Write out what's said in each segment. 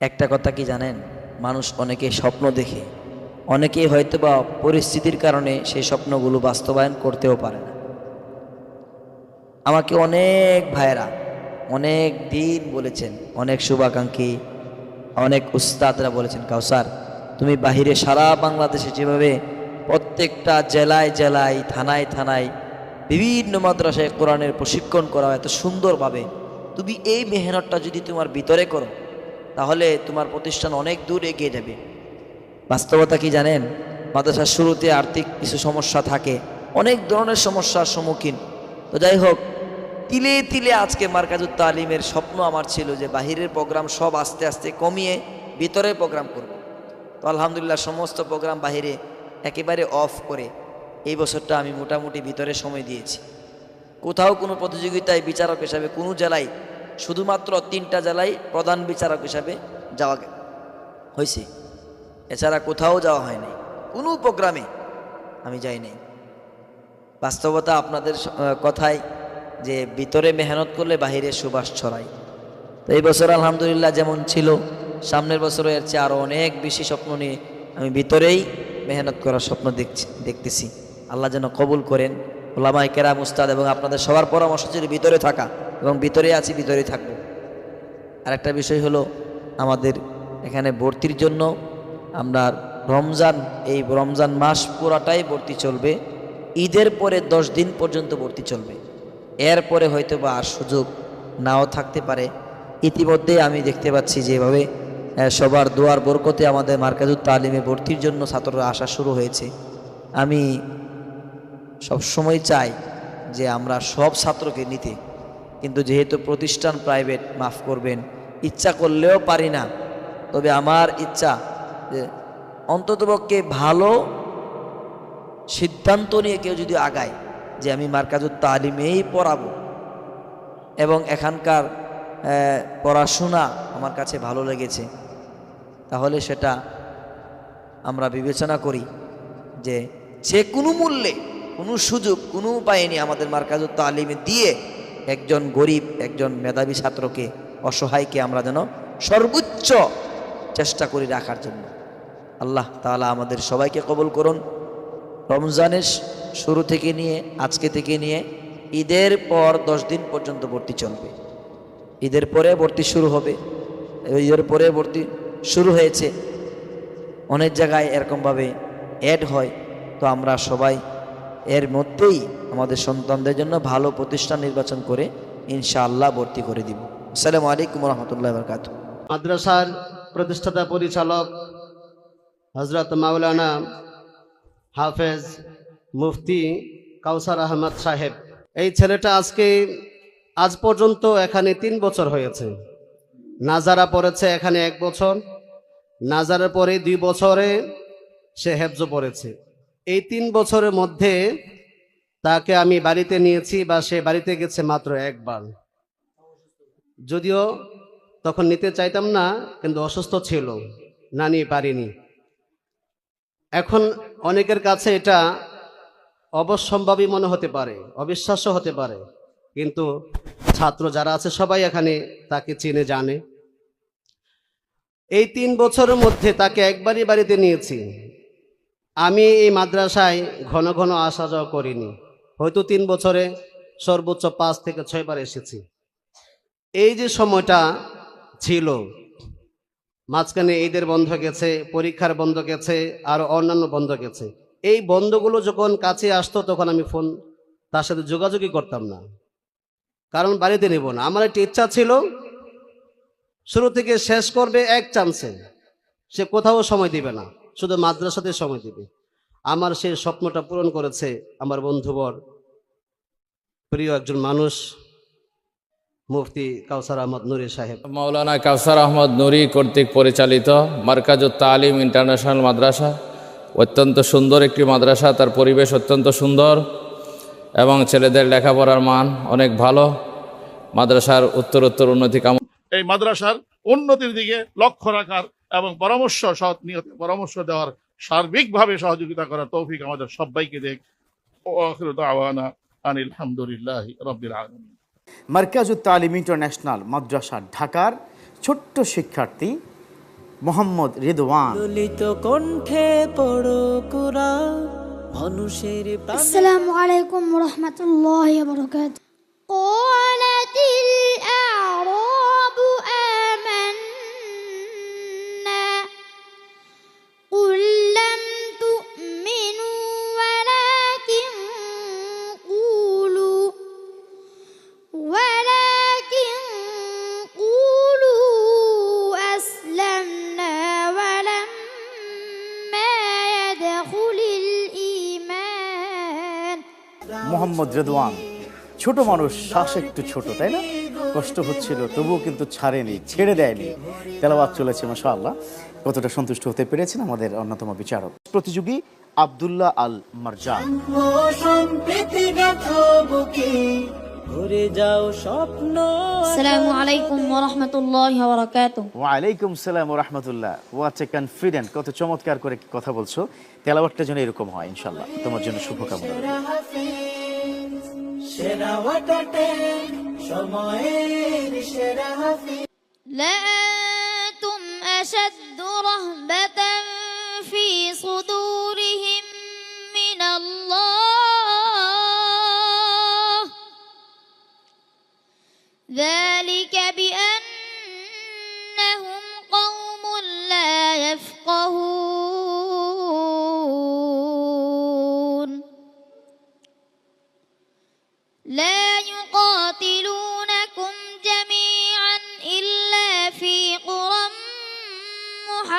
একটা কথা কি জানেন? মানুষ অনেকে স্বপ্ন দেখে। অনেকেই হয়তো বা পরিস্থিতির কারণে সেই স্বপ্নগুলো বাস্তবায়ন করতেও পারে না। আমাকে অনেক ভাইয়েরা অনেক দিন বলেছেন, অনেক শুভাকাঙ্ক্ষী, অনেক উস্তাদরা বলেছেন, কাউসার, তুমি বাহিরে সারা বাংলাদেশে যেভাবে প্রত্যেকটা জেলায় জেলায়, থানায় থানায়, বিভিন্ন মাদ্রাসায় কোরআনের প্রশিক্ষণ করা এত সুন্দরভাবে, তুমি এই মেহনতটা যদি তোমার ভিতরে করো তাহলে তোমার প্রতিষ্ঠান অনেক দূর এগিয়ে যাবে। বাস্তবতা কি জানেন? মাদ্রাসার শুরুতে আর্থিক কিছু সমস্যা থাকে, অনেক ধরনের সমস্যার সম্মুখীন। তো যাই হোক, তিলে তিলে আজকে মার্কাজুত তালিমের স্বপ্ন আমার ছিল যে বাহিরের প্রোগ্রাম সব আস্তে আস্তে কমিয়ে ভিতরে প্রোগ্রাম করব। তো আলহামদুলিল্লাহ সমস্ত প্রোগ্রাম বাহিরে একেবারে অফ করে এই বছরটা আমি মোটামুটি ভিতরে সময় দিয়েছি। কোথাও কোনো প্রতিযোগিতায় বিচারক হিসাবে কোনো জেলায় শুধুমাত্র তিনটা জেলায় প্রধান বিচারক হিসাবে যাওয়া হয়েছে। এছাড়া কোথাও যাওয়া হয়নি। কোনো প্রোগ্রামে আমি যাইনি। বাস্তবতা আপনাদের কথায় যে ভিতরে মেহনত করলে বাহিরে সুবাস ছড়ায়। তো এই বছর আলহামদুলিল্লাহ যেমন ছিল, সামনের বছরও এর চেয়ে আরও অনেক বেশি স্বপ্ন নিয়ে আমি ভিতরেই মেহনত করার স্বপ্ন দেখছি, দেখতেছি। আল্লাহ যেন কবুল করেন। ওলামাই কেরাম, উস্তাদ এবং আপনাদের সবার পরামর্শ ভিতরে থাকা এবং ভিতরে আছি, ভিতরে থাকব। আরেকটা বিষয় হলো আমাদের এখানে ভর্তির জন্য আমরা রমজান, এই রমজান মাস পুরাটাই ভর্তি চলবে। ঈদের পরে দশ দিন পর্যন্ত ভর্তি চলবে। এরপরে হয়তো বা আর সুযোগ নাও থাকতে পারে। ইতিমধ্যে আমি দেখতে পাচ্ছি যেভাবে সবার দোয়ার বরকতে আমাদের মার্কাজুত তালিমে ভর্তির জন্য ছাত্ররা আসা শুরু হয়েছে। আমি সবসময় চাই যে আমরা সব ছাত্রকে নিতে কিন্তু যেহেতু প্রতিষ্ঠান প্রাইভেট মাফ করবেন, ইচ্ছা করলেও পারি না, তবে আমার ইচ্ছা যে অন্ততপক্ষে ভালো সিদ্ধান্ত নিয়ে কেউ যদি আগায় যে আমি মার্কাজুত তালিমেই পড়াবো এবং এখানকার পড়াশোনা আমার কাছে ভালো লেগেছে, তাহলে সেটা আমরা বিবেচনা করি যে যে কোনো মূল্যে কোনো সুযোগ, কোনো উপায় নেই আমাদের মার্কাজুত তালিমে দিয়ে একজন গরিব, একজন মেধাবী ছাত্রকে, অসহায়কে আমরা যেন সর্বোচ্চ চেষ্টা করি রাখার জন্য। আল্লাহ তাআলা আমাদের সবাইকে কবল করুন। রমজানের শুরু থেকে নিয়ে, আজকে থেকে নিয়ে ঈদের পর দশ দিন পর্যন্ত ভর্তি চলবে। ঈদের পরে ভর্তি শুরু হবে। ঈদের পরে ভর্তি শুরু হয়েছে। অনেক জায়গায় এরকমভাবে অ্যাড হয়। তো আমরা সবাই এর মধ্যেই আমাদের সন্তানদের জন্য ভালো প্রতিষ্ঠান নির্বাচন করে ইনশাআল্লাহ ভর্তি করে দিব। আসসালামু আলাইকুম রহমতুল্লাহ বরকাত মাদ্রাসার প্রতিষ্ঠাতা পরিচালক হজরত মাওলানা হাফেজ মুফতি কাউসার আহমদ সাহেব। এই ছেলেটা আজকে, আজ পর্যন্ত এখানে তিন বছর হয়েছে। নাজারা পড়েছে এখানে এক বছর, নাজারের পরে দুই বছরে সে হেফজ পড়েছে। এই তিন বছরের মধ্যে তাকে আমি বাড়িতে নিয়েছি বা সে বাড়িতে গেছে মাত্র একবার। যদিও তখন নিতে চাইতাম না, কিন্তু অসুস্থ ছিল, না নিয়ে পারিনি। এখন অনেকের কাছে এটা অবশ্যম্ভাবী মনে হতে পারে, অবিশ্বাস্য হতে পারে। কিন্তু ছাত্র যারা আছে সবাই এখানে তাকে চিনে, জানে। এই তিন বছরের মধ্যে তাকে একবারই বাড়িতে নিয়েছি। আমি এই মাদ্রাসায় ঘন ঘন আসা যাওয়া করিনি। হয়তো তিন বছরে সর্বোচ্চ পাঁচ থেকে ছয়বার এসেছি। এই যে সময়টা ছিল, মাঝখানে ঈদের বন্ধ গেছে, পরীক্ষার বন্ধ গেছে, আর অন্যান্য বন্ধ গেছে। এই বন্ধগুলো যখন কাছে আসতো, তখন আমি ফোন, তার সাথে যোগাযোগই করতাম না। কারণ বাড়িতে নেব না। আমার একটা ইচ্ছা ছিল, শুরু থেকে শেষ করবে এক চান্সে সে কোথাও সময় দিবে না। শুধু মাদ্রাসাতে সময় দিবে। আমার সেই স্বপ্নটা পূরণ করেছে আমার বন্ধুবর প্রিয় একজন মানুষ মুফতি কাউসার আহমদ নুরি সাহেব। মাওলানা কাউসার আহমদ নুরি কর্তৃক পরিচালিত মার্কাজুত তালিম ইন্টারন্যাশনাল মাদ্রাসা। অত্যন্ত সুন্দর একটি মাদ্রাসা তার পরিবেশ অত্যন্ত সুন্দর এবং ছেলেদের লেখাপড়ার মান অনেক ভালো। মাদ্রাসার উত্তরোত্তর উন্নতি কাম এই মাদ্রাসার উন্নতির দিকে লক্ষ্য রাখার এবং পরামর্শ সৎ নিয়তে পরামর্শ দেওয়ার সার্বিকভাবে সহযোগিতা করার তৌফিক আমাদের সবাইকে দেখ ও আখিরু দাওয়ানা আনিল হামদুলিল্লাহ রব্বিল আলামিন মার্কাজুত তালিম ইন্টারন্যাশনাল মাদ্রাসা ঢাকার ছোট্ট শিক্ষার্থী মোহাম্মদ রিদওয়ান ললিত কণ্ঠে পড়ো কোরআন মানুষের প্রাণ السلام عليكم ورحمة الله وبركاته قالت الأعراب মোহাম্মদ রেদওয়ান। ছোট মানুষ শ্বাস একটু ছোট তাই না? কষ্ট হচ্ছিল তবুও কিন্তু ছাড়েনি ছেড়ে দেয়নি। তেলাবাদ চলেছে মাসা আল্লাহ কতটা সন্তুষ্ট হতে পেরেছেন আমাদের অন্যতম বিচারক। প্রতিযোগী আবদুল্লাহ আল মারজান কত চমৎকার করে কথা বলছো। যেন এরকম হয় ইনশাল্লাহ তোমার জন্য শুভকামনা। সেরা ওয়াটাতে সময়ের সেরা হাফিজ لأنتم أشد رهبة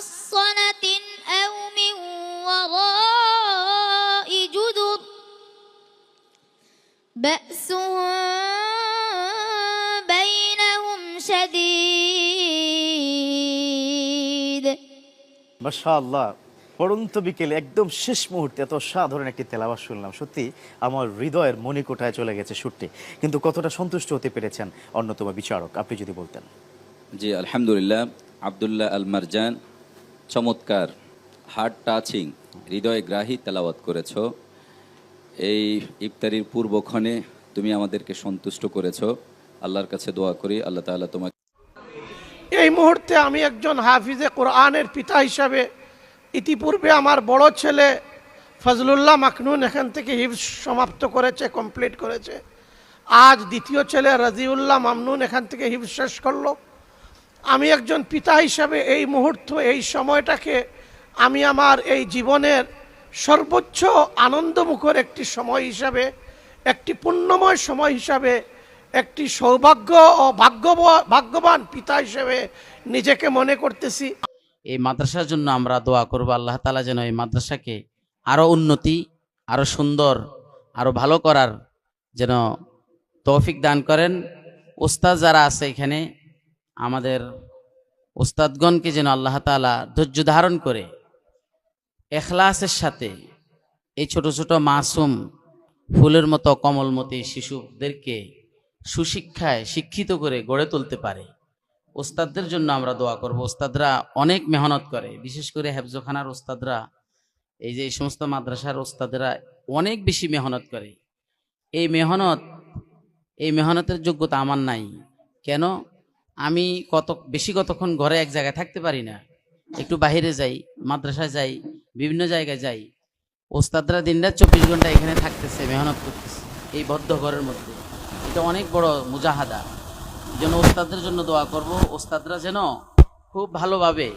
محصنة أو من وراء جدر بأسهم بينهم شديد মাশা আল্লাহ পড়ন্ত বিকেলে একদম শেষ মুহূর্তে এত সাধারণ একটি তেলাওয়াত শুনলাম সত্যি আমার হৃদয়ের মণিকোঠায় চলে গেছে সুরটি কিন্তু কতটা সন্তুষ্ট হতে পেরেছেন অন্যতম বিচারক আপনি যদি বলতেন জি আলহামদুলিল্লাহ আবদুল্লাহ আল মারজান চমৎকার হার্ট টাচিং হৃদয়গ্রাহী তেলাওয়াত করেছ। এই ইফতারির পূর্বক্ষণে তুমি আমাদেরকে সন্তুষ্ট করেছ। আল্লাহর কাছে দোয়া করি, আল্লাহ তাআলা তোমাকে এই মুহূর্তে আমি একজন হাফিজে কোরআনের পিতা হিসাবে ইতিপূর্বে আমার বড় ছেলে ফজলুল্লাহ মাকনুন এখান থেকে হিফজ সমাপ্ত করেছে, কমপ্লিট করেছে। আজ দ্বিতীয় ছেলে রাজিউল্লাহ মামনুন এখান থেকে হিফজ শেষ করল। আমি একজন পিতা হিসাবে এই মুহূর্ত, এই সময়টাকে আমি আমার এই জীবনের সর্বোচ্চ আনন্দমুখর একটি সময় হিসাবে, একটি পুণ্যময় সময় হিসাবে, একটি সৌভাগ্য ও ভাগ্যব ভাগ্যবান পিতা হিসেবে নিজেকে মনে করতেছি। এই মাদ্রাসার জন্য আমরা দোয়া করব, আল্লাহ তালা যেন এই মাদ্রাসাকে আরও উন্নতি আরও সুন্দর আরও ভালো করার যেন তৌফিক দান করেন। ওস্তাদ যারা আছে এখানে আমাদের ওস্তাদগণকে যেন আল্লাহ তালা ধৈর্য ধারণ করে এখলাসের সাথে এই ছোট ছোট মাসুম ফুলের মতো কমলমতি শিশুদেরকে সুশিক্ষায় শিক্ষিত করে গড়ে তুলতে পারে। ওস্তাদদের জন্য আমরা দোয়া করব। ওস্তাদরা অনেক মেহনত করে। বিশেষ করে হেফজোখানার ওস্তাদরা এই যে এই সমস্ত মাদ্রাসার ওস্তাদরা অনেক বেশি মেহনত করে। এই মেহনত, এই মেহনতের যোগ্যতা আমার নাই। কেন? আমি কত, বেশি কতক্ষণ ঘরে এক জায়গায় থাকতে পারি না, একটু বাইরে যাই, মাদ্রাসায় যাই, বিভিন্ন জায়গায় যাই, ওস্তাদরা দিনরাত চব্বিশ ঘণ্টা এখানে থাকতেছে, মেহনত করতেছে, এই বদ্ধ ঘরের মধ্যে। এটা অনেক বড় মুজাহাদা। যেন ওস্তাদদের জন্য দোয়া করব, ওস্তাদরা যেন খুব ভালোভাবে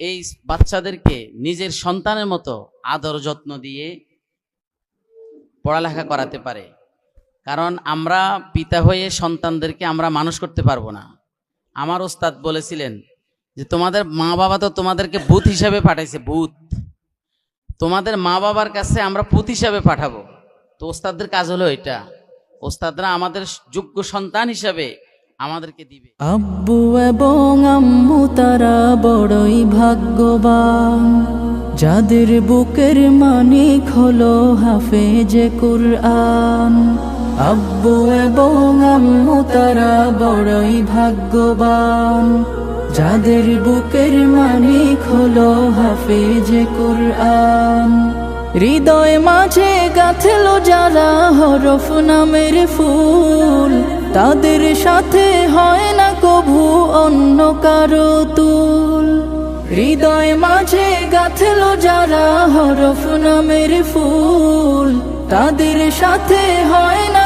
এই বাচ্চাদেরকে নিজের সন্তানের মতো আদর যত্ন দিয়ে পড়ালেখা করাতে পারে। কারণ আমরা পিতা হয়ে সন্তানদেরকে আমরা মানুষ করতে পারব না। আমার ওস্তাদ বলেছিলেন যে তোমাদের মা বাবা তো তোমাদেরকে ভূত হিসাবে পাঠাইছে, ভূত। তোমাদের মা বাবার কাছে আমরা পুত হিসাবে পাঠাবো। তো ওস্তাদদের কাজ হলো এটা। ওস্তাদরা আমাদের যোগ্য সন্তান হিসাবে আমাদেরকে দিবে। আব্বু এবং আম্মু, তারা বড়ই ভাগ্যবান। যাদের বুকের মানিক হলো হাফেজে কুরআন। আব্বু এবং আম্মু তারা বড়ই ভাগ্যবান। যাদের বুকের মানিক হলো হাফেজে কুরআন। হৃদয় মাঝে গাথেলো যারা হরফ নামের ফুল। তাদের সাথে হয় না কভু অন্য কারও তুল। হৃদয় মাঝে গাথল যারা হরফ নামের ফুল। তাদের সাথে হয় না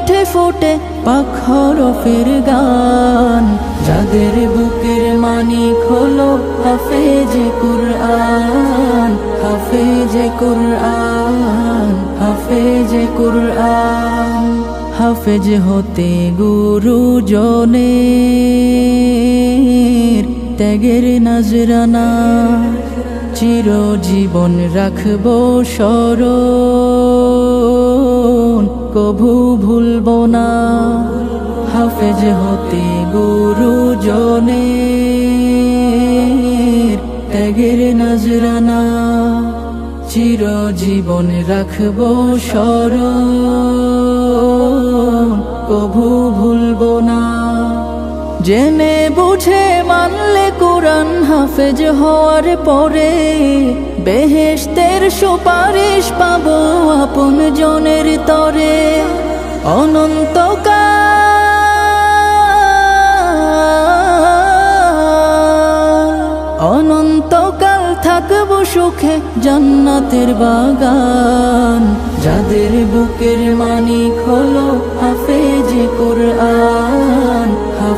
কণ্ঠে ফুটে পাখরফের গান। যাদের বুকের মানিক হলো হাফেজে কুরআন হাফেজে কুরআন হাফেজে কুরআন। হাফেজ হতে গুরু জনের ত্যাগের নজরানা। চিরজীবন রাখব স্মরণ কভু ভুলব না। হাফেজ হতে গুরু জনে ত্যাগের নজরানা। চিরজীবন রাখব স্মরণ কভু ভুলব না। জেনে বুঝে মানলে কোরআন হাফেজ হওয়ার পরে বেহেশতের সুপারিশ পাব আপন জনের তরে। অনন্তকাল অনন্তকাল থাকব সুখে জান্নাতের বাগান। যাদের বুকের মানিক হলো হাফেজে কুরআন।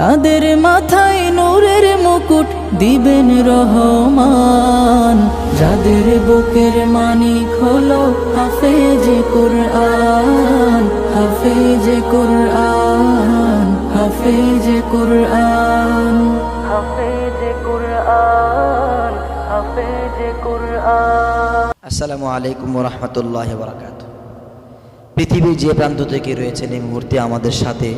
তাদের মাথায় নূরের মুকুট দিবেন রহমান। যাদের বুকের মানিক হলো হাফেজে কুরআন হাফেজে কুরআন হাফেজে কুরআন। হাফেজে কুরআন হাফেজে কুরআন। আসসালামু আলাইকুম রহমতুল্লাহ বারাকাত পৃথিবীর যে প্রান্ত থেকে রয়েছেন এই মুহূর্তে আমাদের সাথে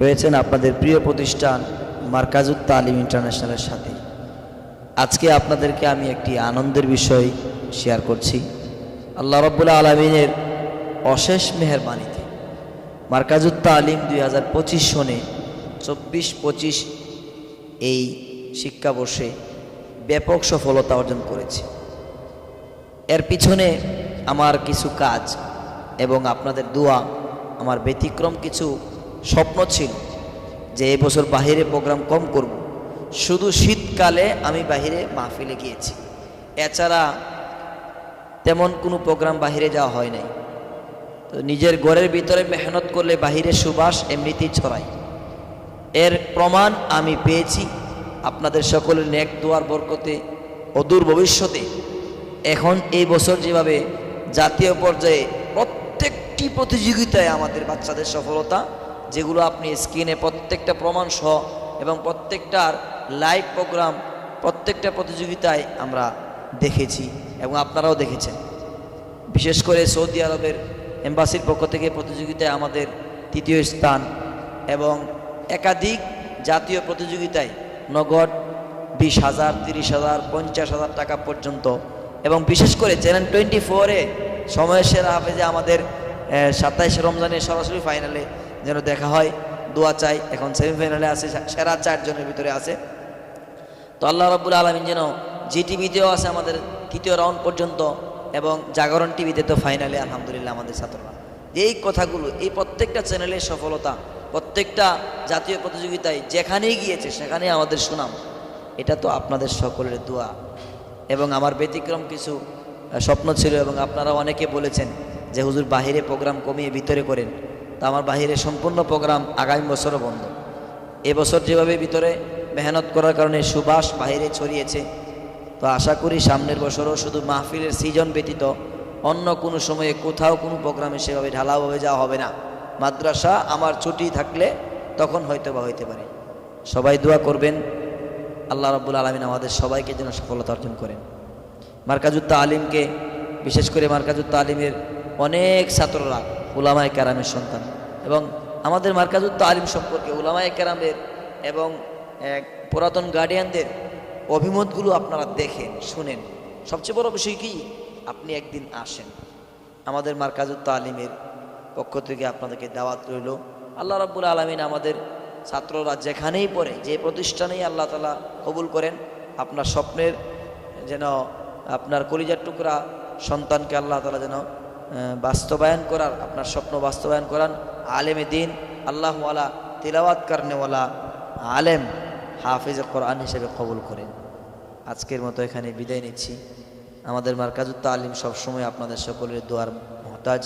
রয়েছেন আপনাদের প্রিয় প্রতিষ্ঠান মার্কাজুত তালিম ইন্টারন্যাশনালের সাথে। আজকে আপনাদেরকে আমি একটি আনন্দের বিষয় শেয়ার করছি। আল্লাহ রব্বুল্লা আলমিনের অশেষ মেহরবানিতে। মার্কাজুত তালিম দুই হাজার পঁচিশ সনে চব্বিশ পঁচিশ এই শিক্ষাবর্ষে ব্যাপক সফলতা অর্জন করেছে। এর পিছনে আমার কিছু কাজ এবং আপনাদের দোয়া, আমার ব্যতিক্রম কিছু স্বপ্ন ছিল যে এবছর বছর বাহিরে প্রোগ্রাম কম করব। শুধু শীতকালে আমি বাহিরে মাহফিলে গিয়েছি। এছাড়া তেমন কোনো প্রোগ্রাম বাহিরে যাওয়া হয় নাই। তো নিজের ঘরের ভিতরে মেহনত করলে বাহিরে সুবাস এমনিতেই ছড়ায়। এর প্রমাণ আমি পেয়েছি আপনাদের সকলের নেক দোয়ার বরকতে অদূর ভবিষ্যতে। এখন এই বছর যেভাবে জাতীয় পর্যায়ে প্রত্যেকটি প্রতিযোগিতায় আমাদের বাচ্চাদের সফলতা যেগুলো আপনি স্ক্রিনে প্রত্যেকটা প্রমাণ সহ এবং প্রত্যেকটার লাইভ প্রোগ্রাম, প্রত্যেকটা প্রতিযোগিতায় আমরা দেখেছি এবং আপনারাও দেখেছেন। বিশেষ করে সৌদি আরবের এম্বাসির পক্ষ থেকে প্রতিযোগিতায় আমাদের তৃতীয় স্থান এবং একাধিক জাতীয় প্রতিযোগিতায় নগদ বিশ হাজার, তিরিশ হাজার, পঞ্চাশ হাজার টাকা পর্যন্ত এবং বিশেষ করে চ্যানেল টোয়েন্টি ফোরে সময়ের সেরা হাফেজে আমাদের সাতাইশে রমজানের সরাসরি ফাইনালে যেন দেখা হয়, দোয়া চাই। এখন সেমিফাইনালে আছে সেরা চারজনের ভিতরে আছে। তো আল্লাহ রাব্বুল আলমিন যেন জি টিভিতেও আছে আমাদের তৃতীয় রাউন্ড পর্যন্ত এবং জাগরণ টিভিতে তো ফাইনালে আলহামদুলিল্লাহ, আমাদের ছাত্ররা। এই কথাগুলো, এই প্রত্যেকটা চ্যানেলের সফলতা, প্রত্যেকটা জাতীয় প্রতিযোগিতায় যেখানেই গিয়েছে সেখানে আমাদের সুনাম। এটা তো আপনাদের সকলের দোয়া। এবং আমার ব্যতিক্রম কিছু স্বপ্ন ছিল এবং আপনারা অনেকে বলেছেন যে, হুজুর, বাহিরে প্রোগ্রাম কমিয়ে ভিতরে করেন। তো আমার বাহিরে সম্পূর্ণ প্রোগ্রাম আগামী বছরও বন্ধ। এবছর যেভাবে ভিতরে মেহনত করার কারণে সুবাস বাইরে ছড়িয়েছে, তো আশা করি সামনের বছরও শুধু মাহফিলের সিজন ব্যতীত অন্য কোনো সময়ে কোথাও কোনো প্রোগ্রামে সেভাবে ঢালাওভাবে যাওয়া হবে না। মাদ্রাসা আমার ছুটি থাকলে তখন হয়তো বা হইতে পারে। সবাই দোয়া করবেন, আল্লাহ রাব্বুল আলমিন আমাদের সবাইকে যেন সফলতা অর্জন করেন। মার্কাজুত্তা আলিমকে বিশেষ করে মার্কাজুত্তা আলিমের অনেক ছাত্ররা উলামায় কেরামের সন্তান। এবং আমাদের মার্কাজুত্তা আলিম সম্পর্কে উলামায় কেরামের এবং পুরাতন গার্ডিয়ানদের অভিমতগুলো আপনারা দেখেন, শুনেন। সবচেয়ে বড় বিষয় কি? আপনি একদিন আসেন। আমাদের মার্কাজুত্তা আলিমের পক্ষ থেকে আপনাদেরকে দাওয়াত রইল। আল্লাহ রাব্বুল আলমিন আমাদের ছাত্ররা যেখানেই পড়ে, যে প্রতিষ্ঠানেই আল্লাহ তালা কবুল করেন, আপনার স্বপ্নের যেন আপনার কলিজার টুকরা সন্তানকে আল্লাহ তালা যেন বাস্তবায়ন করার, আপনার স্বপ্ন বাস্তবায়ন করান। আলেমে দিন আল্লাহওয়ালা তিলাওয়াত কারণেওয়ালা আলেম হাফিজ কোরআন হিসেবে কবুল করেন। আজকের মতো এখানে বিদায় নিচ্ছি। আমাদের মার্কাজুত্তা আলিম সবসময় আপনাদের সকলের দোয়ার মহতাজ।